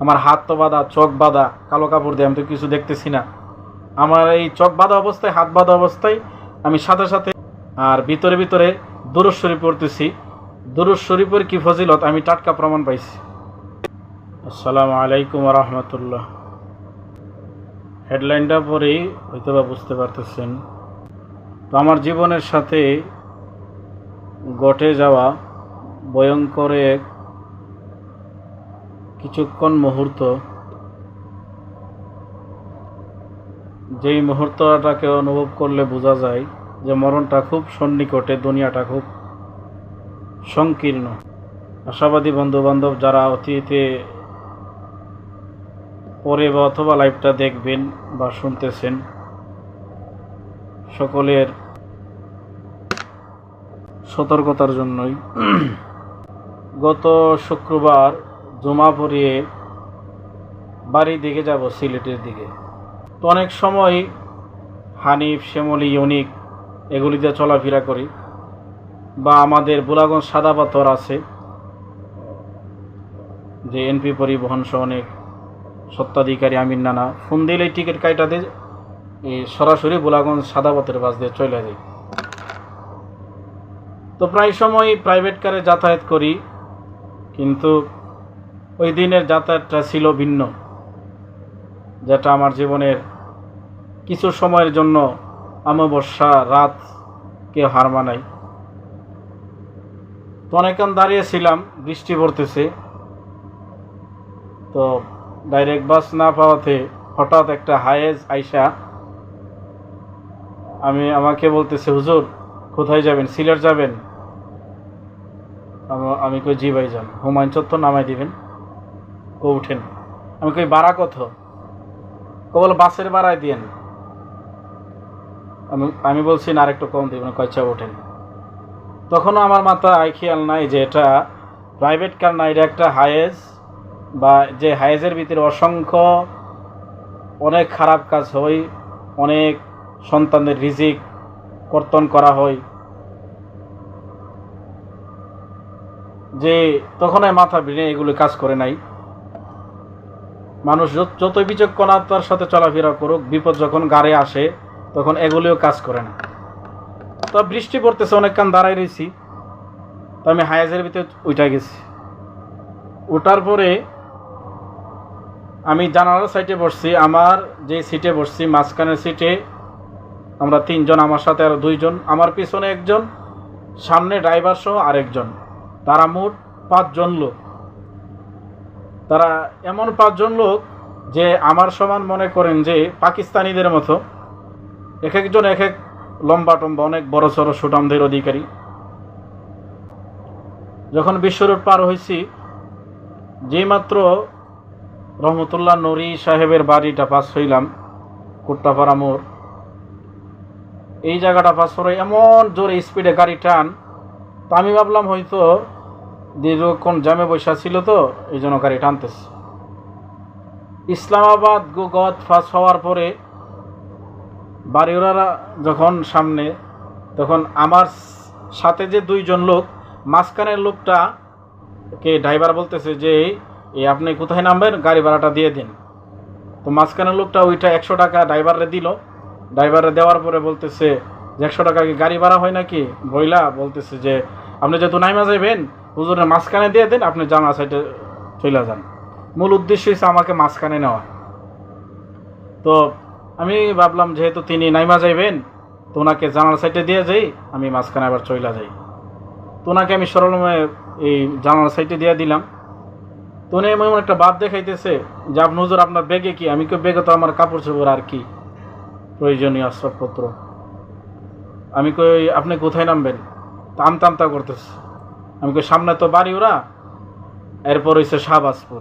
আমার হাত তো বাঁধা, চোখ বাঁধা, কালো কাপড় দিয়ে আমি তো কিছু দেখতেছি না। আমার এই চোখ বাঁধা অবস্থায়, হাত বাঁধা অবস্থায় আমি সাথে সাথে আর ভিতরে ভিতরে দুরুজ শরীফ পড়তেছি। দুরুজ শরীফের কি ফজিলত আমি টাটকা প্রমাণ পাইছি। আসসালামু আলাইকুম রহমতুল্লাহ। হেডলাইনটা পরেই হয়তো বা বুঝতে পারতেছেন। তো আমার জীবনের সাথে ঘটে যাওয়া ভয়ঙ্কর এক কিছুক্ষণ মুহূর্ত। যেই মুহূর্তটাকে অনুভব করলে বোঝা যায় যে মরণটা খুব সন্নিকটে, দুনিয়াটা খুব সংকীর্ণ। আশাবাদী বন্ধু বান্ধব যারা অতীতে পরে বা অথবা লাইভটা দেখবেন বা শুনতেছেন, সকলের সতর্কতার জন্যই। গত শুক্রবার জমা পড়িয়ে বাড়ির দিকে যাব, সিলেটের দিকে। তো অনেক সময় হানিফ, শ্যামলি, ইউনিক এগুলিতে চলাফেরা করি। বা আমাদের বুলাগঞ্জ সাদা পাথর আছে, যে এনপি পরিবহন সহ অনেক সত্ত্বাধিকারী আমিন নানা। ফোন দিলেই টিকিট কাইটা দিয়ে সরাসরি বুলাগঞ্জ সাদা পাথরের বাস দিয়ে চলে যাই। তো প্রায় সময় প্রাইভেট কারে যাতায়াত করি, কিন্তু ওই দিনের যাতায়াতটা ছিল ভিন্ন। যেটা আমার জীবনের কিছু সময়ের জন্য অমাবস্যা রাতকে হার মানাই তো অনেকক্ষণ দাঁড়িয়েছিলাম বৃষ্টি পড়তেছে। তো ডাইরেক্ট বাস না পাওয়াতে হঠাৎ একটা হায়েজ আইসা আমি আমাকে বলতেছে, হুজুর, কোথায় যাবেন? সিলেট যাবেন? আমি কই, জি ভাই যান হুমায়ুন চত্বর নামাই দিবেন। কো উঠেন। আমি কই, বাড়া কত? কেবল বাসের ভাড়ায় দিয়েন। আমি আমি বলছি, না আরেকটু কম দিবেন। কয়চা ওঠেন তখনও আমার মাথায় খেয়াল নাই যে এটা প্রাইভেট কার না, এটা একটা হায়েজ বা যে হায়েজের ভিতরে অসংখ্য অনেক খারাপ কাজ হয়, অনেক সন্তানদের রিজিক কর্তন করা হয়। যে তখন মাথা ভিড়ে এগুলো কাজ করে নাই। মানুষ যত- বিচক্ষণতার সাথে চলাফেরা করুক, বিপদ যখন গাড়ে আসে, তখন এগুলিও কাজ করে না। তো বৃষ্টি পড়তেছে অনেকক্ষণ দাঁড়াই রয়েছি। তো আমি হায়াজের ভিতরে উঠা গেছি। ওঠার পরে আমি জানালার সাইডে বসছি, আমার যে সিটে বসছি, মাঝখানের সিটে আমরা তিনজন, আমার সাথে আর দুইজন, আমার পিছনে একজন, সামনে ড্রাইভার সহ আরেকজন। তারা মোট পাঁচজন লোক। তারা এমন পাঁচজন লোক যে আমার সমান মনে করেন যে পাকিস্তানিদের মতো। এক একজন এক এক লম্বা টম্বা, অনেক বড় সড়ো সুটামদের অধিকারী। যখন বিশ্ব রোড পার হয়েছি যেই মাত্র রহমতুল্লাহ নরি সাহেবের বাড়িটা পাস হইলাম, কুট্টাপাড়া মোড়। এই জায়গাটা পাস করে এমন জোরে স্পিডে গাড়ি টান, তা আমি ভাবলাম হয়তো দীর্ঘক্ষণ জামে বৈশা ছিল তো, এই জন্য গাড়ি টানতেছে। ইসলামাবাদ গত ফাঁস হওয়ার পরে বাড়িওয়ালারা যখন সামনে, তখন আমার সাথে যে দুইজন লোক, মাঝখানের লোকটা কে ড্রাইভার বলতেছে যে এই আপনি কোথায় নামবেন? গাড়ি ভাড়াটা দিয়ে দিন। তো মাঝখানের লোকটা ওইটা একশো টাকা ড্রাইভারে দিল। ড্রাইভারে দেওয়ার পরে বলতেছে যে, একশো টাকা কি গাড়ি ভাড়া হয় নাকি? বইলা বলতেছে যে, আপনি যেহেতু নাইমা যাইবেন হুজুরের মাঝখানে দিয়ে দেন, আপনি জানা সাইডে চলে যান। মূল উদ্দেশ্য হচ্ছে আমাকে মাঝখানে নেওয়া। তো আমি ভাবলাম, যেহেতু তিনি নাইমা যাইবেন, তো ওনাকে জানার সাইডে দিয়ে যাই, আমি মাঝখানে আবার চইলা যাই। তো ওনাকে আমি সরলমে এই জানালার সাইডে দিয়ে দিলাম। তো উনি এমন একটা ভাব দেখাইতেছে, যে আপনি হুজুর, আপনার ব্যাগে কি? আমি কেউ ব্যাগে তো আমার কাপড় চোপড় আর কি? প্রয়োজনীয় আসবাবপত্র। আমি কই, আপনি কোথায় নামবেন? তা আমতা আমতা করতেছে। আমি কই, সামনে তো বাড়ি ওরা, এরপর হইছে শাহবাজপুর।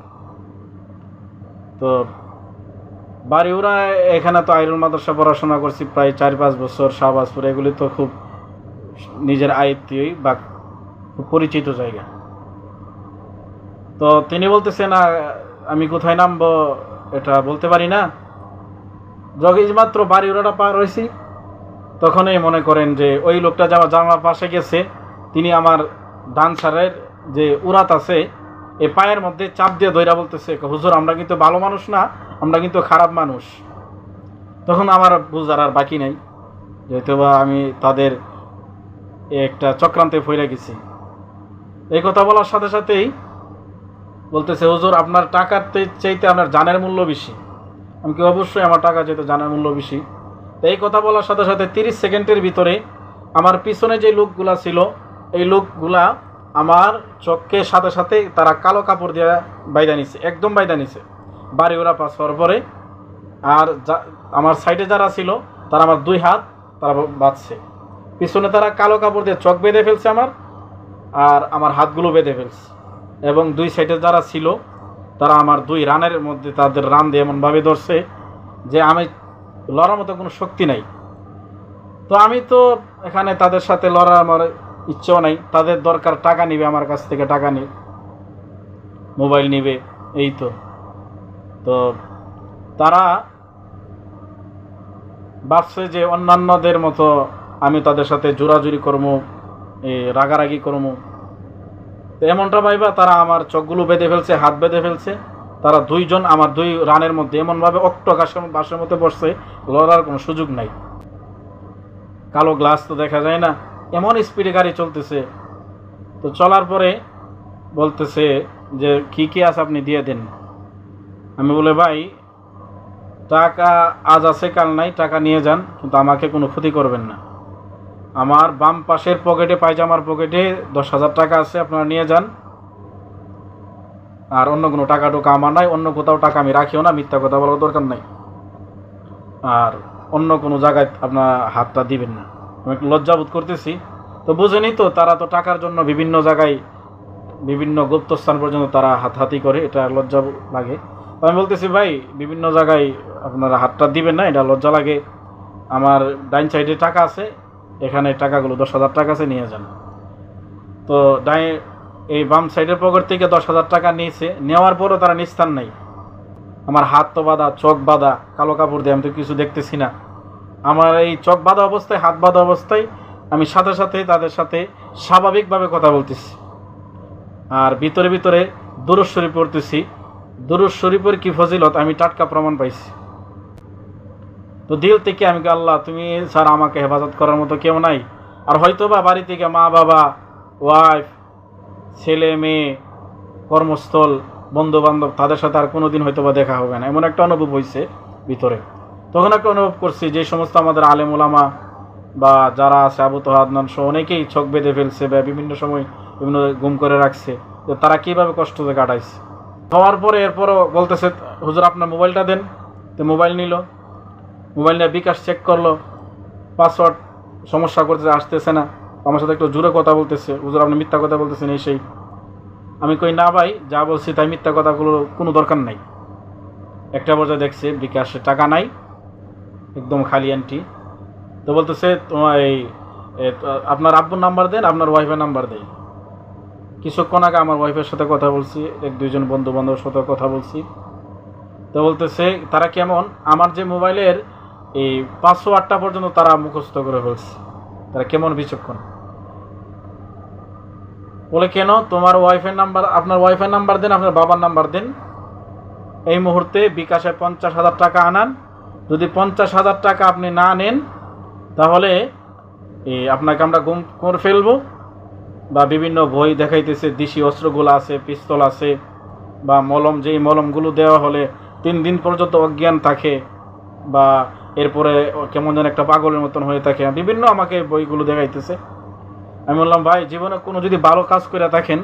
তো বাড়ি ওরা, এখানে তো আইরুল মাদ্রাসা পড়াশোনা করছি প্রায় চার পাঁচ বছর, শাহবাজপুর এগুলি তো খুব নিজের আয়ত্তই বা খুব পরিচিত জায়গা। তো তিনি বলতেছে না আমি কোথায় নামবো এটা বলতে পারি না। যখন মাত্র বাড়ি ওরাটা পার হয়েছি তখনই মনে করেন যে ওই লোকটা যাওয়া জানালার পাশে গেছে, তিনি আমার ডান সারের যে উরাত আছে এই পায়ের মধ্যে চাপ দিয়ে ধৈরা বলতেছে হুজুর, আমরা কিন্তু ভালো মানুষ না, আমরা কিন্তু খারাপ মানুষ। তখন আমার বুঝার আর বাকি নাই যেহেতু বা আমি তাদের একটা চক্রান্তে ফইরে গেছি। এই কথা বলার সাথে সাথেই বলতেছে, হুজুর, আপনার টাকার চাইতে আপনার জানের মূল্য বেশি। আমি কি অবশ্যই আমার টাকা চাইতে জানের মূল্য বেশি? তো এই কথা বলার সাথে সাথে তিরিশ সেকেন্ডের ভিতরে আমার পিছনে যে লোকগুলা ছিল এই লোকগুলা আমার চোখকে সাথে সাথে তারা কালো কাপড় দিয়ে বাইদা নিছে, একদম বাইদা নিছে। বাড়ি ওরা পাস হওয়ার পরে আর আমার সাইডে যারা ছিল, তারা আমার দুই হাত তারা বাঁধছে। পিছনে তারা কালো কাপড় দিয়ে চোখ বেঁধে ফেলছে আমার, আর আমার হাতগুলো বেঁধে ফেলছে। এবং দুই সাইডে যারা ছিল, তারা আমার দুই রানের মধ্যে তাদের রান দিয়ে এমনভাবে ধরছে যে আমি লড়ার মতো কোনো শক্তি নাই। তো আমি তো এখানে তাদের সাথে লড়ার আমার ইচ্ছেও নাই, তাদের দরকার টাকা নিবে, আমার কাছ থেকে টাকা নিয়ে মোবাইল নিবে, এই তো। তো তারা ভাবছে যে অন্যান্যদের মতো আমি তাদের সাথে জোরাজুরি করব এ, রাগারাগি করব তো এমনটা ভাইবা, তারা আমার চোখগুলো বেঁধে ফেলছে, হাত বেঁধে ফেলছে। তারা দুইজন, আমার দুই রানের মধ্যে এমনভাবে অক্টোকাশের বাসের মধ্যে বসছে, লড়ার কোনো সুযোগ নাই। কালো গ্লাস তো দেখা যায় না। এমন স্পিডে গাড়ি চলতেছে। তো চলার পরে বলতেছে যে, কী কী আছে আপনি দিয়ে দেন? আমি বলে, ভাই, টাকা আজ আছে, কাল নাই, টাকা নিয়ে যান, কিন্তু আমাকে কোনো ক্ষতি করবেন না। আমার বাম পাশের পকেটে পায়জামার পকেটে দশ হাজার টাকা আছে, আপনারা নিয়ে যান। আর অন্য কোনো টাকা টোকা আমার নাই, অন্য কোথাও টাকা আমি রাখিও না, মিথ্যা কথা বলার দরকার নাই। আর অন্য কোনো জায়গায় আপনার হাতটা দিবেন না। আমি একটু লজ্জাবোধ করতেছি। তো বুঝেনি তো, তারা তো টাকার জন্য বিভিন্ন জায়গায়, বিভিন্ন গুপ্তস্থান পর্যন্ত তারা হাতহাতি করে, এটা লজ্জা লাগে। আমি বলতেছি, ভাই, বিভিন্ন জায়গায় আপনারা হাতটা দিবেন না, এটা লজ্জা লাগে। আমার ডাইন সাইডে টাকা আছে, এখানে টাকাগুলো দশ হাজার টাকা আছে, নিয়ে যান। তো ডাই, এই বাম সাইডের পকেট থেকে দশ হাজার টাকা নিয়েছে, নেওয়ার পরও তারা নিস্তার নাই। আমার হাত তো বাঁধা, চোখ বাঁধা, কালো কাপড় দিয়ে আমি তো কিছু দেখতেছি না। আমার এই চোখ বাঁধা অবস্থায়, হাত বাঁধা অবস্থায় আমি সাথে সাথে তাদের সাথে স্বাভাবিকভাবে কথা বলতেছি। আর ভিতরে ভিতরে দুরুজ শরীফ পড়তেছি। দুরুজ শরীফের কি ফজিলত, আমি টাটকা প্রমাণ পাইছি। তো দিল থেকে আমি আল্লাহ, তুমি স্যার আমাকে হেফাজত করার মতো কেউ নাই। আর হয়তো বা বাড়ি থেকে মা, বাবা ওয়াইফ ছেলে, মেয়ে, কর্মস্থল বন্ধু বান্ধব তাদের সাথে আর কোনোদিন হয়তো বা দেখা হবে না। এমন একটা অনুভব হয়েছে ভিতরে। তখন একটা অনুভব করছি যে সমস্ত আমাদের আলেম ওলামা বা যারা আছে আবু তোহাদনান সহ অনেকেই চোখ বেঁধে ফেলছে বা বিভিন্ন সময় বিভিন্ন গুম করে রাখছে তো তারা কীভাবে কষ্টতে কাটাইছে। হওয়ার পরে এরপরও বলতেছে, হুজুর, আপনার মোবাইলটা দেন। তো মোবাইল নিল। মোবাইল নিয়ে বিকাশ চেক করল। পাসওয়ার্ড সমস্যা করতেছে আসতেছে না। আমার সাথে একটু জোরে কথা বলতেছে। হুজুর, আপনি মিথ্যা কথা বলতেছেন, এই সেই। আমি কই, না ভাই, যা বলছি তাই মিথ্যা কথাগুলো কোনো দরকার নাই। একটা পর্যায়ে দেখছে বিকাশে টাকা নাই। একদম খালি অ্যান্টি তো বলতেছে, তোমার এই আপনার আব্বুর নাম্বার দেন, আপনার ওয়াইফের নাম্বার দেয় কিছুক্ষণ আগে আমার ওয়াইফের সাথে কথা বলছি এক দুইজন বন্ধু বান্ধবের সাথে কথা বলছি। তো বলতেছে, তারা কেমন? আমার যে মোবাইলের এই আটটা পর্যন্ত তারা মুখস্থ করে ফেলছে। তারা কেমন বিচক্ষণ। বলে, কেন? তোমার ওয়াইফের নাম্বার আপনার ওয়াইফের নাম্বার দেন, আপনার বাবার নাম্বার দেন। এই মুহূর্তে বিকাশে পঞ্চাশ হাজার টাকা আনান। যদি পঞ্চাশ হাজার টাকা আপনি না নেন, তাহলে এই আপনাকে আমরা গুম করে ফেলব। বা বিভিন্ন বই দেখাইতেছে, দেশি অস্ত্রগুলো আছে, পিস্তল আছে, বা মলম, যেই মলমগুলো দেওয়া হলে তিন দিন পর্যন্ত অজ্ঞান থাকে, বা এরপরে কেমন যেন একটা পাগলের মতন হয়ে থাকে। বিভিন্ন আমাকে বইগুলো দেখাইতেছে। আমি বললাম, ভাই, জীবনে কোনো যদি ভালো কাজ করে থাকেন,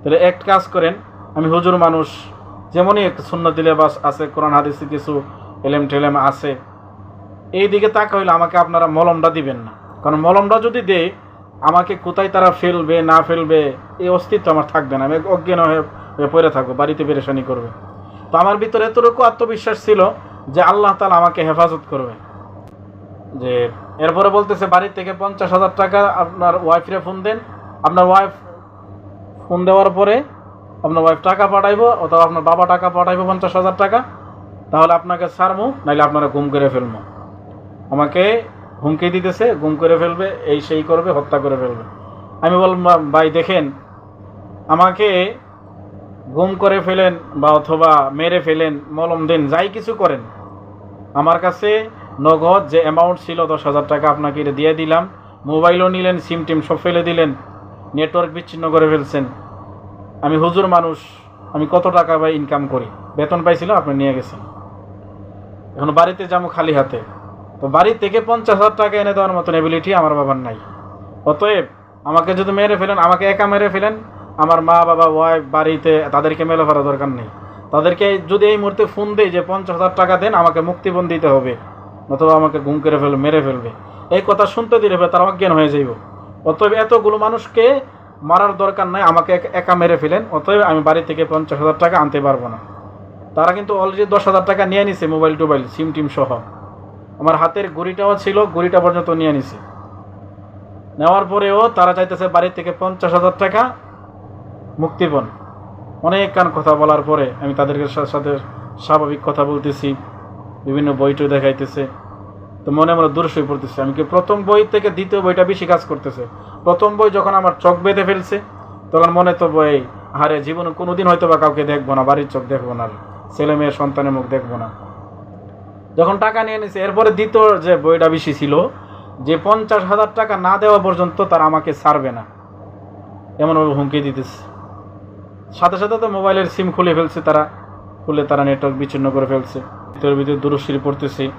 তাহলে এক কাজ করেন, আমি হুজুর মানুষ, যেমনই এক সুন্নতি লেবাস আছে, কোরআন, হাদিসে, কিছু এলেম টেলেম আছে। এই দিকে তাকা হইলে আমাকে আপনারা মলমটা দিবেন না। কারণ মলমটা যদি দেয়, আমাকে কোথায় তারা ফেলবে, না ফেলবে, এই অস্তিত্ব আমার থাকবে না। আমি অজ্ঞান হয়ে পড়ে থাকব, বাড়িতে পেরেশানি করবে। তো আমার ভিতরে এতটুকু আত্মবিশ্বাস ছিল যে আল্লাহ তালা আমাকে হেফাজত করবে। যে এরপরে বলতেছে বাড়ি থেকে পঞ্চাশ হাজার টাকা আপনার ওয়াইফরে ফোন দেন। আপনার ওয়াইফ ফোন দেওয়ার পরে আপনার ওয়াইফ টাকা পাঠাইবো, অথবা আপনার বাবা টাকা পাঠাইবো পঞ্চাশ হাজার টাকা। তাহলে আপনাকে ছাড়বো নাইলে আপনারা গুম করে ফেলব আমাকে হুমকি দিতেছে গুম করে ফেলবে, এই সেই করবে, হত্যা করে ফেলবে। আমি বললাম ভাই, দেখেন, আমাকে গুম করে ফেলেন বা অথবা মেরে ফেলেন, মলম দেন, যাই কিছু করেন। আমার কাছে নগদ যে অ্যামাউন্ট ছিল, দশ হাজার টাকা আপনাকে এটা দিয়ে দিলাম। মোবাইলও নিলেন সিম টিম সব ফেলে দিলেন নেটওয়ার্ক বিচ্ছিন্ন করে ফেলছেন। আমি হুজুর মানুষ, আমি কত টাকা বা ইনকাম করি? বেতন পাইছিলাম আপনি নিয়ে গেছেন। এখন বাড়িতে যাব খালি হাতে। তো বাড়ি থেকে পঞ্চাশ হাজার টাকা এনে দেওয়ার মতন এবিলিটি আমার বাবার নাই। অতএব আমাকে যদি মেরে ফেলেন, আমাকে একা মেরে ফেলেন, আমার মা, বাবা ওয়াইফ বাড়িতে তাদেরকে মেলে ফেলা দরকার নেই। তাদেরকে যদি এই মুহূর্তে ফোন দেয় যে পঞ্চাশ হাজার টাকা দেন, আমাকে মুক্তিপণ দিতে হবে, অথবা আমাকে গুম করে ফেলবে মেরে ফেলবে। এই কথা শুনতে দিলে তারা অজ্ঞান হয়ে যাইব। অতএব এতগুলো মানুষকে মারার দরকার নাই, আমাকে একা মেরে ফেলেন, অতএব আমি বাড়ি থেকে পঞ্চাশ হাজার টাকা আনতে পারব না। তারা কিন্তু অলরেডি দশ হাজার টাকা নিয়ে নিছে মোবাইল টোবাইল সিম টিম সহ। আমার হাতের ঘড়িটাও ছিল ঘড়িটা পর্যন্ত নিয়ে নিছে। নেওয়ার পরেও তারা চাইতেছে বাড়ি থেকে পঞ্চাশ হাজার টাকা মুক্তিপণ অনেক কান কথা বলার পরে আমি তাদেরকে সাথে স্বাভাবিক কথা বলতেছি, বিভিন্ন বইটই দেখাইতেছে। তো মনে মনে দূরসই পড়তেছে। আমি কি প্রথম বই থেকে দ্বিতীয় বইটা বেশি কাজ করতেছে? প্রথম বই যখন আমার চোখ বেঁধে ফেলছে, তখন মনে তো বই হারে জীবনে কোনোদিন হয়তো বা কাউকে দেখব না, বাড়ির চোখ দেখব না ছেলে মেয়ের সন্তানের মুখ দেখব না। যখন টাকা নিয়ে নিছে, এরপরে দ্বিতীয় যে বইটা বেশি ছিল, যে পঞ্চাশ হাজার টাকা না দেওয়া পর্যন্ত তারা আমাকে ছাড়বে না। এমনভাবে হুমকি দিতেছে। সাথে সাথে তো মোবাইলের সিম খুলে ফেলছে তারা। খুলে তারা নেটওয়ার্ক বিচ্ছিন্ন করে ফেলছে। ভিতরে ভিতরে দুরুশ্রী পড়তেছি।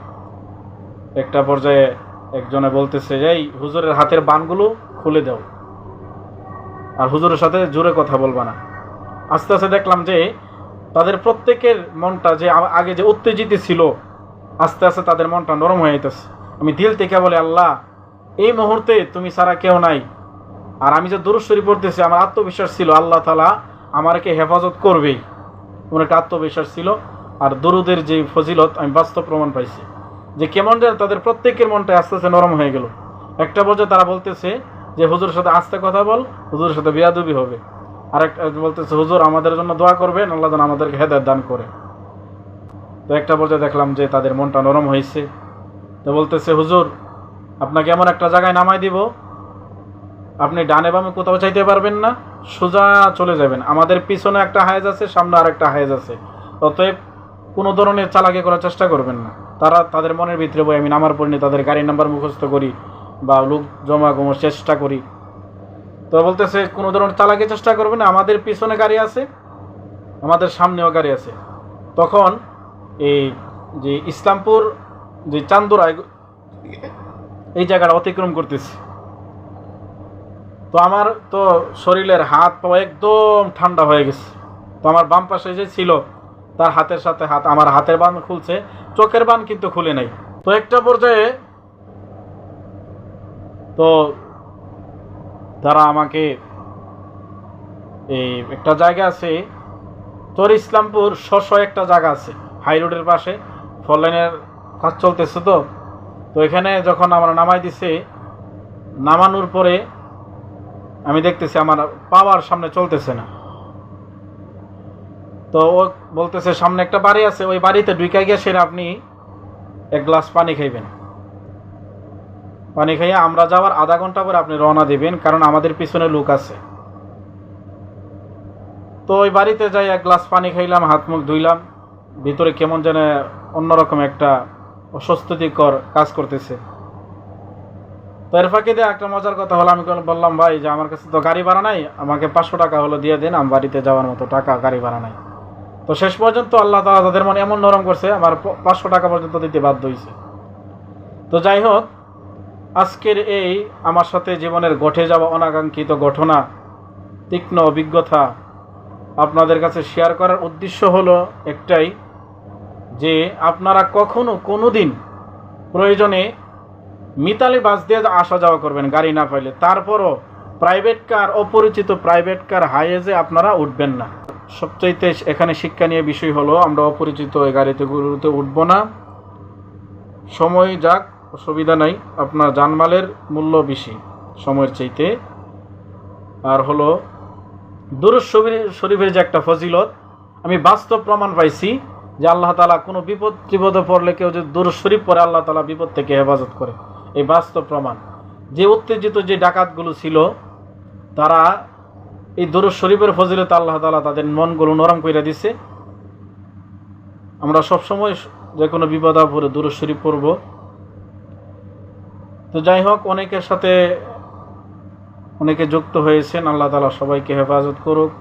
একটা পর্যায়ে একজনে বলতেছে, এই হুজুরের হাতের বানগুলো খুলে দাও। আর হুজুরের সাথে জোরে কথা বলবা না। আস্তে আস্তে দেখলাম যে তাদের প্রত্যেকের মনটা যে আগে যে উত্তেজিত ছিল, আস্তে আস্তে তাদের মনটা নরম হয়ে যেতেছে আমি দিল থেকে বলে, আল্লাহ, এই মুহূর্তে তুমি ছাড়া কেউ নাই। আর আমি যে দুরুশ্বরী পড়তেছি, আমার আত্মবিশ্বাস ছিল, আল্লাহ তালা আমাকে হেফাজত করবেই আমার একটা আত্মবিশ্বাস ছিল। আর দরুদের যে ফজিলত, আমি বাস্তব প্রমাণ পাইছি। যে কেমন যেন তাদের প্রত্যেকের মনটা আস্তে আস্তে নরম হয়ে গেল। একটা পর্যায়ে তারা বলতেছে যে, হুজুরের সাথে আস্তে কথা বল, হুজুরের সাথে বিয়াদবি হবে। আর একটা বলতেছে, হুজুর, আমাদের জন্য দোয়া করবেন, আল্লাহ যেন আমাদেরকে হেদায়ত দান করে। তো একটা পর্যায়ে দেখলাম যে তাদের মনটা নরম হয়েছে। তো বলতেছে, হুজুর, আপনাকে এমন একটা জায়গায় নামাই দিব, আপনি ডানে বামে কোথাও চাইতে পারবেন না, সোজা চলে যাবেন। আমাদের পিছনে একটা হায়েজ আছে, সামনে আর একটা হায়েজ আছে। অতএব কোনো ধরনের চালাকি করার চেষ্টা করবেন না। তারা তাদের মনের ভিতরে বই আমি নামার পর তাদের গাড়ির নাম্বার মুখস্থ করি বা লোক জমা চেষ্টা করি। তো বলতেছে, কোনো ধরনের চালাকি চেষ্টা করবে না, আমাদের পিছনে গাড়ি আছে, আমাদের সামনেও গাড়ি আছে। তখন এই যে ইসলামপুর যে চান্দুরা এই জায়গাটা অতিক্রম করতেছি। তো আমার তো শরীরের হাত পা একদম ঠান্ডা হয়ে গেছে। তো আমার বাম পাশে যে ছিল, তার হাতের সাথে হাত, আমার হাতের বান খুলছে, চোখের বান কিন্তু খুলে নাই। তো একটা পর্যায়ে তো তারা আমাকে এই একটা জায়গা আছে, তোর ইসলামপুর শশ একটা জায়গা আছে, হাই রোডের পাশে, ফল লাইনের কাজ চলতেছে তো। তো এখানে যখন আমরা নামাই দিছে, নামানোর পরে আমি দেখতেছি আমার পাওয়ার সামনে চলতেছে না। তো ও বলতেছে, সামনে একটা বাড়ি আছে, ওই বাড়িতে ঢুকে সেটা আপনি এক গ্লাস পানি খাইবেন। পানি খাইয়ে আমরা যাওয়ার আধা ঘণ্টা পরে আপনি রওনা দিবেন, কারণ আমাদের পিছনে লোক আছে। তো ওই বাড়িতে যাই এক গ্লাস পানি খাইলাম, হাত মুখ ধুইলাম, ভিতরে কেমন যেন অন্যরকম একটা অস্বস্তিকর কাজ করতেছে। তো এর ফাঁকে দিয়ে একটা মজার কথা হলো, আমি বললাম, ভাই, যে আমার কাছে তো গাড়ি ভাড়া নাই, আমাকে পাঁচশো টাকা হলো দিয়ে দিন আমার বাড়িতে যাওয়ার মতো টাকা গাড়ি ভাড়া নাই। তো শেষ পর্যন্ত আল্লাহ তালা তাদের মনে এমন নরম করছে, আমার পাঁচশো টাকা পর্যন্ত দিতে বাধ্য হয়েছে তো যাই হোক আজকের এই আমার সাথে জীবনের ঘটে যাওয়া অনাকাঙ্ক্ষিত ঘটনা, তীক্ষ্ণ অভিজ্ঞতা আপনাদের কাছে শেয়ার করার উদ্দেশ্য হলো একটাই, যে আপনারা কখনো কোনো দিন প্রয়োজনে মিতালি বাস দিয়ে আসা যাওয়া করবেন গাড়ি না পাইলে। তারপরও প্রাইভেট কার অপরিচিত প্রাইভেট কার হাইয়েজে আপনারা উঠবেন না। সবচাইতে এখানে শিক্ষা নিয়ে বিষয় হলো আমরা অপরিচিত গাড়িতে, গুরুতে উঠবো না। সময় যাক অসুবিধা নাই। আপনার জানমালের মূল্য বেশি, সময়ের চাইতে। আর হলো দুরুজ শরীফের যে একটা ফজিলত, আমি বাস্তব প্রমাণ পাইছি যে আল্লাহ তালা কোনো বিপদ বিপদে পড়লে কেউ যদি দুরুজ শরীফ পরে আল্লাহ তালা বিপদ থেকে হেফাজত করে। এই বাস্তব প্রমাণ। যে উত্তেজিত যে ডাকাতগুলো ছিল, তারা এই দরুদ শরীফের ফজিলত আল্লাহ তালা তাদের মনগুলো নরম করে দিছে। আমরা সবসময় যে কোনো বিপদ আপদে দরুদ শরীফ পড়ব। তো যাই হোক অনেকের সাথে অনেকে যুক্ত হয়েছেন। আল্লাহ তালা সবাইকে হেফাজত করুক।